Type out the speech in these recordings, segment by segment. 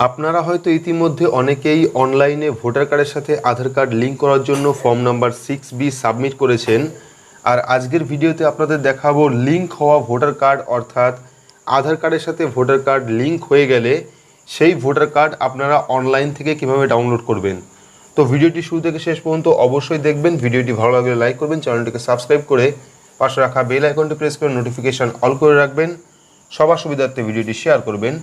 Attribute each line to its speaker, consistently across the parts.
Speaker 1: আপনারা হয়তো ইতিমধ্যে অনেকেই অনলাইনে ভোটার কার্ডের সাথে আধার কার্ড লিঙ্ক করার জন্য form number six B submit করেছেন। আর আজকের ভিডিওতে আপনাদের দেখাবো লিঙ্ক হওয়া ভোটার কার্ড, অর্থাৎ আধার কার্ডের সাথে ভোটার কার্ড লিঙ্ক হয়ে গেলে সেই ভোটার কার্ড আপনারা অনলাইন থেকে কীভাবে ডাউনলোড করবেন। তো ভিডিওটি শুরু থেকে শেষ পর্যন্ত অবশ্যই দেখবেন। ভিডিওটি ভালো লাগলে লাইক করবেন, চ্যানেলটিকে সাবস্ক্রাইব করে পাশে রাখা বেল আইকনটি প্রেস করে নোটিফিকেশন অল করে রাখবেন। সবার সুবিধার্থে ভিডিওটি শেয়ার করবেন।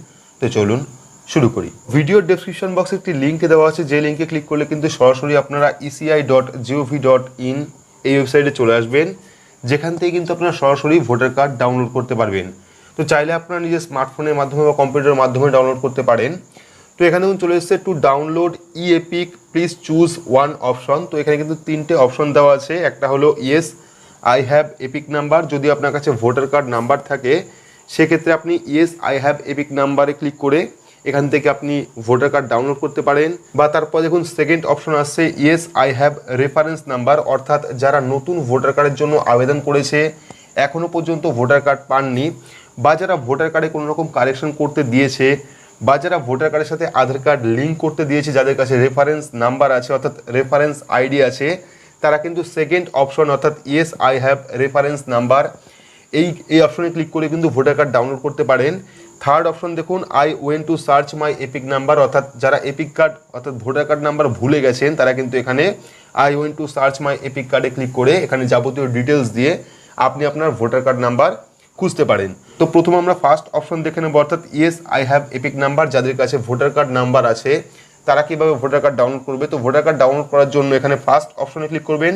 Speaker 1: তো চলুন শুরু করি। ভিডিও ডেসক্রিপশন বক্সে একটি লিঙ্ক দেওয়া আছে। যে লিঙ্কে ক্লিক করলে কিন্তু সরাসরি আপনারা ECI dot GOV dot in এই ওয়েবসাইটে চলে আসবেন। যেখান থেকে কিন্তু আপনারা সরাসরি ভোটার কার্ড ডাউনলোড করতে পারবেন। তো চাইলে আপনারা নিজের স্মার্টফোনের মাধ্যমে বা কম্পিউটারের মাধ্যমে ডাউনলোড করতে পারেন। তো এখানে দেখুন চলে এসেছে to download E EPIC please choose one option তো এখানে কিন্তু তিনটে অপশন দেওয়া আছে। একটা হলো yes I have EPIC number যদি আপনার কাছে ভোটার কার্ড নাম্বার থাকে, সেক্ষেত্রে আপনি ইয়েস আই হ্যাভ এপিক নাম্বারে ক্লিক করে এখান থেকে আপনি ভোটার কার্ড ডাউনলোড করতে পারেন বা তারপর দেখুন সেকেন্ড অপশন আসছে yes I have reference number অর্থাৎ যারা নতুন ভোটার কার্ডের জন্য আবেদন করেছে এখনও পর্যন্ত ভোটার কার্ড পাননি বা যারা ভোটার কার্ডে কোনো রকম কারেকশন করতে দিয়েছে বা যারা ভোটার কার্ডের সাথে আধার কার্ড লিঙ্ক করতে দিয়েছে, যাদের কাছে রেফারেন্স নাম্বার আছে, অর্থাৎ রেফারেন্স আইডি আছে, তারা কিন্তু সেকেন্ড অপশন অর্থাৎ yes I have reference number এই এই অপশনে ক্লিক করে কিন্তু ভোটার কার্ড ডাউনলোড করতে পারেন। থার্ড অপশন দেখুন I want to search my EPIC number অর্থাৎ যারা এপিক কার্ড অর্থাৎ ভোটার কার্ড নাম্বার ভুলে গেছেন, তারা কিন্তু এখানে I want to search my EPIC কার্ডে ক্লিক করে এখানে যাবতীয় ডিটেলস দিয়ে আপনি আপনার ভোটার কার্ড নাম্বার খুঁজতে পারেন। তো প্রথম আমরা ফার্স্ট অপশন দেখে নেব, অর্থাৎ yes I have EPIC number যাদের কাছে ভোটার কার্ড নাম্বার আছে, তারা কীভাবে ভোটার কার্ড ডাউনলোড করবে? তো ভোটার কার্ড ডাউনলোড করার জন্য এখানে ফার্স্ট অপশনে ক্লিক করবেন।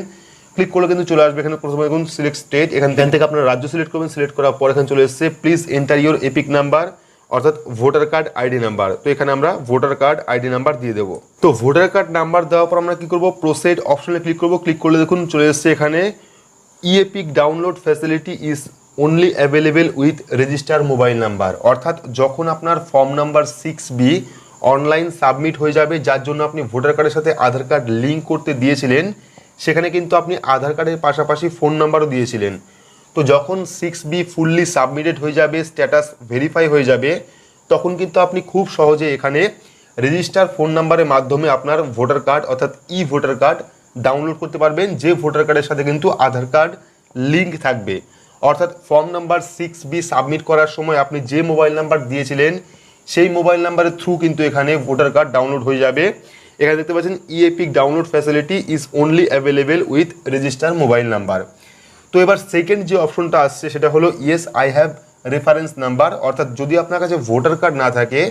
Speaker 1: ক্লিক করলে কিন্তু চলে আসবে এখানে প্রথমে দেখুন সিলেক্ট স্টেট এখান থেকে- থেকে আপনার রাজ্য সিলেক্ট করবেন সিলেক্ট করার পর এখানে চলে এসেছে please enter your EPIC number অর্থাৎ ভোটার কার্ড আইডি নাম্বার তো এখানে আমরা ভোটার কার্ড আইডি নাম্বার দিয়ে দেবো। তো ভোটার কার্ড নাম্বার দেওয়ার পর আমরা কী করব? প্রোসেড অপশনে ক্লিক করব ক্লিক করলে দেখুন চলে এসেছে এখানে e EPIC download facility is only available with register mobile number অর্থাৎ যখন আপনার form number six B online submit হয়ে যাবে যার জন্য আপনি ভোটার কার্ডের সাথে আধার কার্ড লিঙ্ক করতে দিয়েছিলেন সেখানে কিন্তু আপনি আধার কার্ডের পাশাপাশি ফোন নাম্বারও দিয়েছিলেন। তো যখন সিক্স বি ফুললি সাবমিটেড হয়ে যাবে স্ট্যাটাস ভেরিফাই হয়ে যাবে, তখন কিন্তু আপনি খুব সহজে এখানে রেজিস্টার ফোন নাম্বারের মাধ্যমে আপনার ভোটার কার্ড অর্থাৎ ই ভোটার কার্ড ডাউনলোড করতে পারবেন। যে ভোটার কার্ডের সাথে কিন্তু আধার কার্ড লিঙ্ক থাকবে। অর্থাৎ form number six B submit করার সময় আপনি যে মোবাইল নাম্বার দিয়েছিলেন, সেই মোবাইল নাম্বারের থ্রু কিন্তু এখানে ভোটার কার্ড ডাউনলোড হয়ে যাবে। এখানে দেখতে পাচ্ছেন e EPIC download facility is only available with register mobile number তো এবার সেকেন্ড যে অপশনটা আসছে, সেটা হলো yes I have reference number অর্থাৎ যদি আপনার কাছে ভোটার কার্ড না থাকে,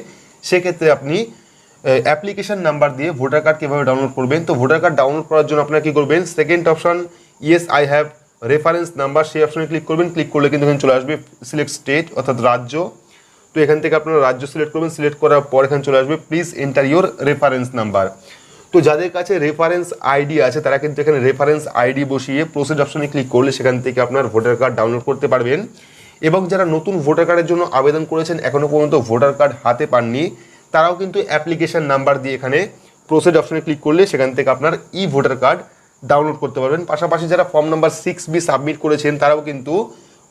Speaker 1: সেক্ষেত্রে আপনি অ্যাপ্লিকেশন নাম্বার দিয়ে ভোটার কার্ড কীভাবে ডাউনলোড করবেন? তো ভোটার কার্ড ডাউনলোড করার জন্য আপনারা কী করবেন? Second option yes I have reference number সেই অপশনে ক্লিক করবেন। ক্লিক করলে কিন্তু এখানে চলে আসবে সিলেক্ট স্টেট অর্থাৎ রাজ্য তো এখান থেকে আপনারা রাজ্য সিলেক্ট করবেন সিলেক্ট করার পর এখানে চলে আসবে please enter your reference number তো যাদের কাছে রেফারেন্স আইডি আছে, তারা কিন্তু এখানে রেফারেন্স আইডি বসিয়ে প্রসিড অপশনে ক্লিক করলে সেখান থেকে আপনার ভোটার কার্ড ডাউনলোড করতে পারবেন। এবং যারা নতুন ভোটার কার্ডের জন্য আবেদন করেছেন এখনও পর্যন্ত ভোটার কার্ড হাতে পাননি, তারাও কিন্তু অ্যাপ্লিকেশন নাম্বার দিয়ে এখানে প্রসিড অপশনে ক্লিক করলে সেখান থেকে আপনার ই ভোটার কার্ড ডাউনলোড করতে পারবেন। পাশাপাশি যারা form number six B submit করেছেন, তারাও কিন্তু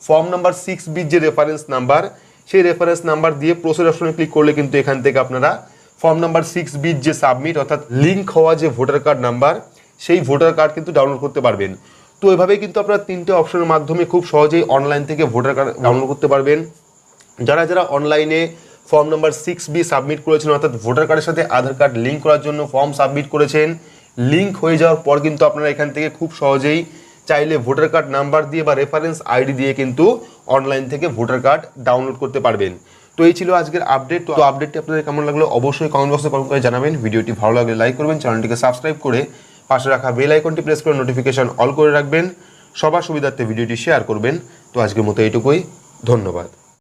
Speaker 1: ফর্ম নাম্বার সিক্স বির যে রেফারেন্স নাম্বার সেই রেফারেন্স নাম্বার দিয়ে প্রসেস অপশনে ক্লিক করলে কিন্তু এখান থেকে আপনারা ফর্ম নাম্বার সিক্স বির যে সাবমিট অর্থাৎ লিঙ্ক হওয়া যে ভোটার কার্ড নাম্বার সেই ভোটার কার্ড কিন্তু ডাউনলোড করতে পারবেন। তো এভাবেই কিন্তু আপনারা তিনটে অপশনের মাধ্যমে খুব সহজেই অনলাইন থেকে ভোটার কার্ড ডাউনলোড করতে পারবেন। যারা যারা অনলাইনে form number six B submit করেছেন, অর্থাৎ ভোটার কার্ডের সাথে আধার কার্ড লিঙ্ক করার জন্য ফর্ম সাবমিট করেছেন লিঙ্ক হয়ে যাওয়ার পর কিন্তু আপনারা এখান থেকে খুব সহজেই চাইলে ভোটার কার্ড নাম্বার দিয়ে বা রেফারেন্স আইডি দিয়ে কিন্তু অনলাইন থেকে ভোটার কার্ড ডাউনলোড করতে পারবেন। তো এই ছিল আজকের আপডেট তো আপডেটটি আপনাদের কেমন লাগল অবশ্যই কমেন্ট বক্সে কমেন্ট করে জানাবেন। ভিডিওটি ভালো লাগলে লাইক করবেন চ্যানেলটিকে সাবস্ক্রাইব করে পাশে রাখা বেল আইকনটি প্রেস করে নোটিফিকেশন অল করে রাখবেন। সবার সুবিধার্থে ভিডিওটি শেয়ার করবেন। তো আজকের মতো এইটুকুই। ধন্যবাদ।